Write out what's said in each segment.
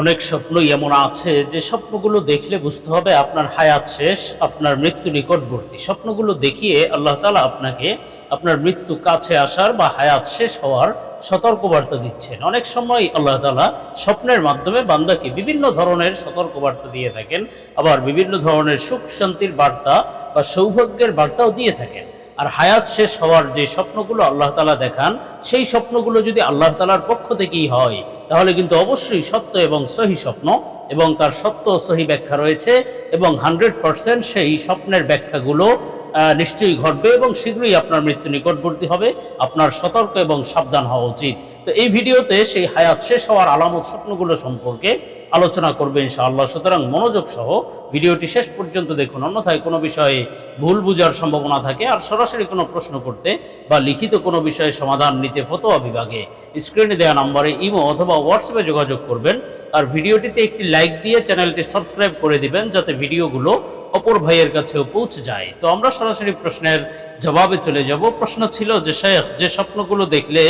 অনেক স্বপ্নই এমন আছে যে স্বপ্নগুলো দেখলে বুঝতে হবে আপনার হায়াত শেষ, আপনার মৃত্যু নিকটবর্তী। স্বপ্নগুলো দেখিয়ে আল্লাহ তালা আপনাকে আপনার মৃত্যু কাছে আসার বা হায়াত শেষ হওয়ার সতর্কবার্তা দিচ্ছেন। অনেক সময় আল্লাহ তালা স্বপ্নের মাধ্যমে বান্দাকে বিভিন্ন ধরনের সতর্কবার্তা দিয়ে থাকেন, আবার বিভিন্ন ধরনের সুখ শান্তির বার্তা বা সৌভাগ্যের বার্তাও দিয়ে থাকেন। আর হায়াত শেষ হওয়ার যে স্বপ্নগুলো আল্লাহ তালা দেখান, সেই স্বপ্নগুলো যদি আল্লাহ তালার পক্ষ থেকেই হয়, তাহলে কিন্তু অবশ্যই সত্য এবং সহি স্বপ্ন এবং তার সত্য সহি ব্যাখ্যা রয়েছে এবং হান্ড্রেড পারসেন্ট সেই স্বপ্নের ব্যাখ্যাগুলো নিশ্চয়ই ঘটবে এবং শীঘ্রই আপনার মৃত্যু নিকটবর্তী হবে। আপনার সতর্ক এবং সাবধান হওয়া উচিত। তো এই ভিডিওতে সেই হায়াত শেষ হওয়ার আলামত স্বপ্নগুলো সম্পর্কে আলোচনা করবে ইনশাআল্লাহ। সুতরাং মনোযোগ সহ ভিডিওটি শেষ পর্যন্ত দেখুন। অন্যথায় কোনো বিষয়ে ভুল বুঝার সম্ভাবনা থাকে আর সরাসরি কোনো প্রশ্ন করতে বা লিখিত কোনো বিষয়ে সমাধান নিতে ফতোয়া বিভাগে স্ক্রিনে দেওয়া নম্বরে ইমো অথবা হোয়াটসঅ্যাপে যোগাযোগ করবেন। আর ভিডিওটিতে একটি লাইক দিয়ে চ্যানেলটি সাবস্ক্রাইব করে দিবেন যাতে ভিডিওগুলো অপর ভাইয়ের কাছেও পৌঁছে যায়। তো আমরা সরাসরি প্রশ্নের জবাবে চলে যাব। প্রশ্ন ছিল যে, শেখ, যে স্বপ্নগুলো দেখলে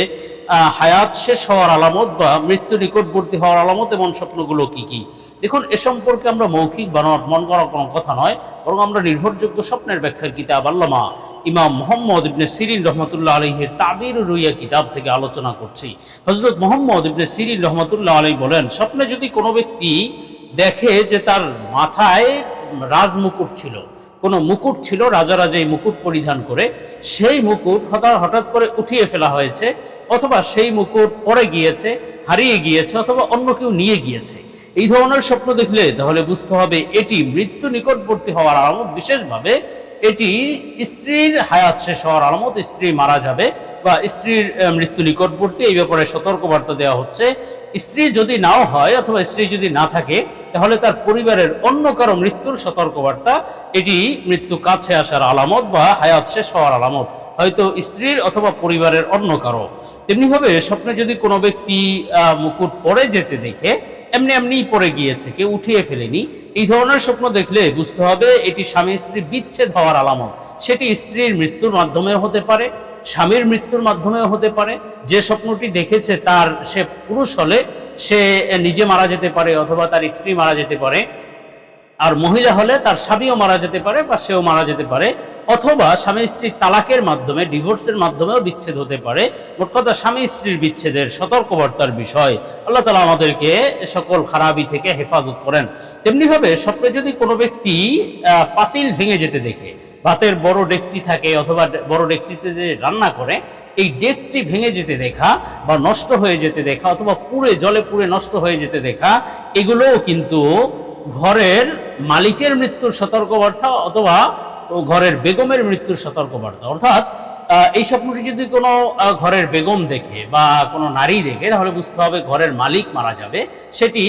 হায়াত শেষ হওয়ার আলামত বা মৃত্যু নিকটবর্তী হওয়ার আলামত এমন স্বপ্নগুলো কি কি? দেখুন, এ সম্পর্কে আমরা মৌখিক বানোয়াট মন করা কোনো কথা নয়, বরং আমরা নির্ভরযোগ্য স্বপ্নের ব্যাখ্যার কিতাব আল্লামা ইমাম মোহাম্মদ ইবনে সিরিন রহমতুল্লাহ আলহের তাবির রুইয়া কিতাব থেকে আলোচনা করছি। হজরত মোহাম্মদ ইবনে সিরিন রহমতুল্লাহ আলহী বলেন, স্বপ্নে যদি কোনো ব্যক্তি দেখে যে তার মাথায় রাজমুকুট ছিল। কোনো মুকুট ছিল, রাজা রাজা এই মুকুট পরিধান করে। সেই মুকুট হঠাৎ হঠাৎ করে উঠিয়ে ফেলা হয়েছে, অথবা সেই মুকুট পরে গিয়েছে, হারিয়ে গিয়েছে, অথবা অন্য কেউ নিয়ে গিয়েছে। এই ধরনের স্বপ্ন দেখলে তাহলে বুঝতে হবে এটি মৃত্যু নিকটবর্তী হওয়ার আলামত বিশেষভাবে এটি স্ত্রীর হায়াত শেষ হওয়ার আলামত, স্ত্রী মারা যাবে বা স্ত্রীর মৃত্যু নিকটবর্তী, এই ব্যাপারে সতর্কবার্তা দেওয়া হচ্ছে। স্ত্রী যদি নাও হয় অথবা স্ত্রী যদি না থাকে, তাহলে তার পরিবারের অন্য কারও মৃত্যুর সতর্কবার্তা, এটি মৃত্যু কাছে আসার আলামত বা হায়াত শেষ হওয়ার আলামত। হয়তো স্ত্রীর অথবা পরিবারের অন্য কারও। তেমনিভাবে স্বপ্নে যদি কোনো ব্যক্তি মুকুট পরে যেতে দেখে, এমনি এমনিই পড়ে গিয়েছে, কেউ উঠিয়ে ফেলেনি, এই ধরনের স্বপ্ন দেখলে বুঝতে হবে এটি স্বামী স্ত্রী বিচ্ছেদ হওয়ার আলামত। সেটি স্ত্রীর মৃত্যুর মাধ্যমেও হতে পারে, স্বামীর মৃত্যুর মাধ্যমেও হতে পারে। যে স্বপ্নটি দেখেছে তার সে পুরুষ হলে সে নিজে মারা যেতে পারে অথবা তার স্ত্রী মারা যেতে পারে। আর মহিলা হলে তার স্বামীও মারা যেতে পারে বা সেও মারা যেতে পারে, অথবা স্বামী স্ত্রীর তালাকের মাধ্যমে, ডিভোর্সের মাধ্যমেও বিচ্ছেদ হতে পারে। মোট কথা, স্বামী স্ত্রীর বিচ্ছেদের সতর্কবার্তার বিষয়। আল্লাহ তালা আমাদেরকে সকল খারাপি থেকে হেফাজত করেন। তেমনিভাবে স্বপ্নে যদি কোনো ব্যক্তি পাতিল ভেঙে যেতে দেখে, ভাতের বড় ডেকচি থাকে অথবা বড় ডেকচিতে যে রান্না করে, এই ডেকচি ভেঙে যেতে দেখা বা নষ্ট হয়ে যেতে দেখা অথবা পুড়ে, জলে পুড়ে নষ্ট হয়ে যেতে দেখা, এগুলোও কিন্তু ঘরের মালিকের মৃত্যুর সতর্কবার্তা অথবা ঘরের বেগমের মৃত্যুর সতর্কবার্তা। অর্থাৎ এই স্বপ্নটি যদি কোনো ঘরের বেগম দেখে বা কোনো নারী দেখে, তাহলে বুঝতে হবে ঘরের মালিক মারা যাবে। সেটি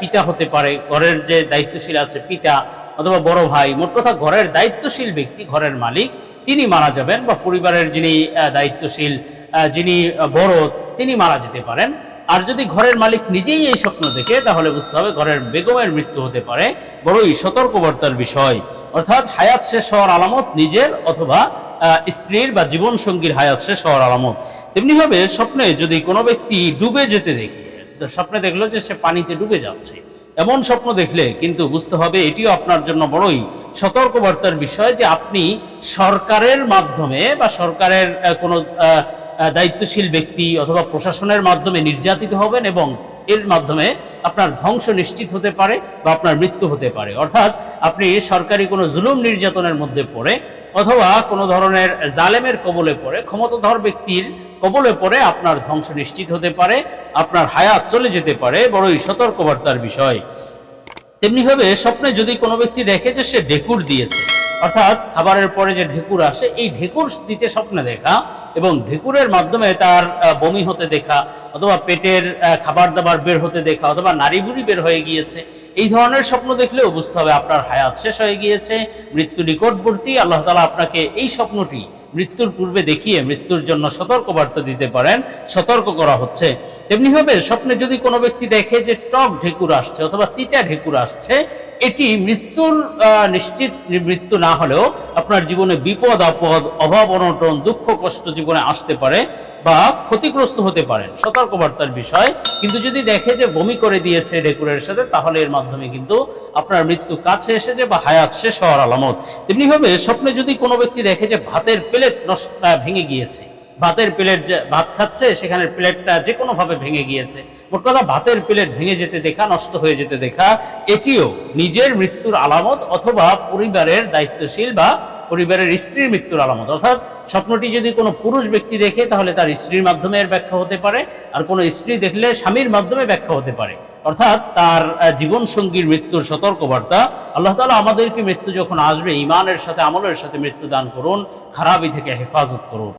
পিতা হতে পারে, ঘরের যে দায়িত্বশীল আছে পিতা অথবা বড় ভাই, মোট কথা ঘরের দায়িত্বশীল ব্যক্তি, ঘরের মালিক, তিনি মারা যাবেন বা পরিবারের যিনি দায়িত্বশীল যিনি বড়, তিনি মারা যেতে পারেন। আর যদি ঘরের মালিক নিজেই এই স্বপ্ন দেখে, তাহলে বুঝতে হবে ঘরের বেগমের মৃত্যু হতে পারে বড়ই সতর্কবার্তার বিষয়। অর্থাৎ হায়াত শেষ হওয়ার আলামত নিজের অথবা স্ত্রীর বা জীবন সঙ্গীর হায়াত শেষ হওয়ার আলামত। তেমনিভাবে স্বপ্নে যদি কোনো ব্যক্তি ডুবে যেতে দেখে, তো স্বপ্নে দেখল যে সে পানিতে ডুবে যাচ্ছে। এমন স্বপ্ন দেখলে কিন্তু বুঝতে হবে এটিও আপনার জন্য বড়ই সতর্কবার্তার বিষয় যে আপনি সরকারের মাধ্যমে বা সরকারের কোনো দায়িত্বশীল ব্যক্তি অথবা প্রশাসনের মাধ্যমে নির্যাতিত হবেন এবং এর মাধ্যমে আপনার ধ্বংস নিশ্চিত হতে পারে বা আপনার মৃত্যু হতে পারে। অর্থাৎ আপনি সরকারি কোনো জুলুম নির্যাতনের মধ্যে পড়ে অথবা কোনো ধরনের জালেমের কবলে পড়ে, ক্ষমতাধর ব্যক্তির কবলে পড়ে আপনার ধ্বংস নিশ্চিত হতে পারে, আপনার হায়াত চলে যেতে পারে, বড়ই সতর্কবার্তার বিষয়। তেমনিভাবে স্বপ্নে যদি কোনো ব্যক্তি দেখে যে সে ডেকুর দিয়েছে অর্থাৎ খাবারের পরে যে ঢেকুর আসে, এই ঢেকুর দিতে স্বপ্নে দেখা এবং ঢেকুরের মাধ্যমে তার বমি হতে দেখা অথবা পেটের খাবার দাবার বের হতে দেখা অথবা নারী বুড়ি বের হয়ে গিয়েছে, এই ধরনের স্বপ্ন দেখলেও বুঝতে হবে আপনার হায়াত শেষ হয়ে গিয়েছে, মৃত্যু নিকটবর্তী, আল্লাহ তালা আপনাকে এই স্বপ্নটি মৃত্যুর পূর্বে দেখিয়ে মৃত্যুর জন্য সতর্কবার্তা দিতে পারেন, সতর্ক করা হচ্ছে। তেমনিভাবে স্বপ্নে যদি কোনো ব্যক্তি দেখে যে টক ঢেকুর আসছে অথবা তিতা ঢেকুর আসছে, এটি মৃত্যুর নিশ্চিত মৃত্যু না হলেও আপনার জীবনে বিপদ, আপদ, অভাব, অনটন, দুঃখ, কষ্ট জীবনে আসতে পারে। বা ক্ষতিগ্রস্ত হতে পারেন। সতর্কবার্তার বিষয়। কিন্তু যদি দেখে যে বমি করে দিয়েছে ডেকুরের সাথে, তাহলে এর মাধ্যমে কিন্তু আপনার মৃত্যু কাছে এসেছে বা হায়াত শেষ হওয়ার আলামত। তেমনিভাবে স্বপ্নে যদি কোনো ব্যক্তি দেখে যে ভাতের প্লেট নষ্ট ভেঙে গিয়েছে, ভাতের প্লেট যে ভাত খাচ্ছে সেখানে প্লেটটা যে কোনো ভাবে ভেঙে গিয়েছে, মোট কথা ভাতের প্লেট ভেঙে যেতে দেখা, নষ্ট হয়ে যেতে দেখা, এটিও নিজের মৃত্যুর আলামত অথবা পরিবারের দায়িত্বশীল বা পরিবারের স্ত্রীর মৃত্যুর আলামত। অর্থাৎ স্বপ্নটি যদি কোনো পুরুষ ব্যক্তি দেখে, তাহলে তার স্ত্রীর মাধ্যমে এর ব্যাখ্যা হতে পারে, আর কোনো স্ত্রী দেখলে স্বামীর মাধ্যমে ব্যাখ্যা হতে পারে। অর্থাৎ তার জীবন সঙ্গীর মৃত্যুর সতর্কবার্তা, আল্লাহ তালা আমাদেরকে মৃত্যু যখন আসবে ইমানের সাথে আমলের সাথে মৃত্যু দান করুন খারাপই থেকে হেফাজত করুন।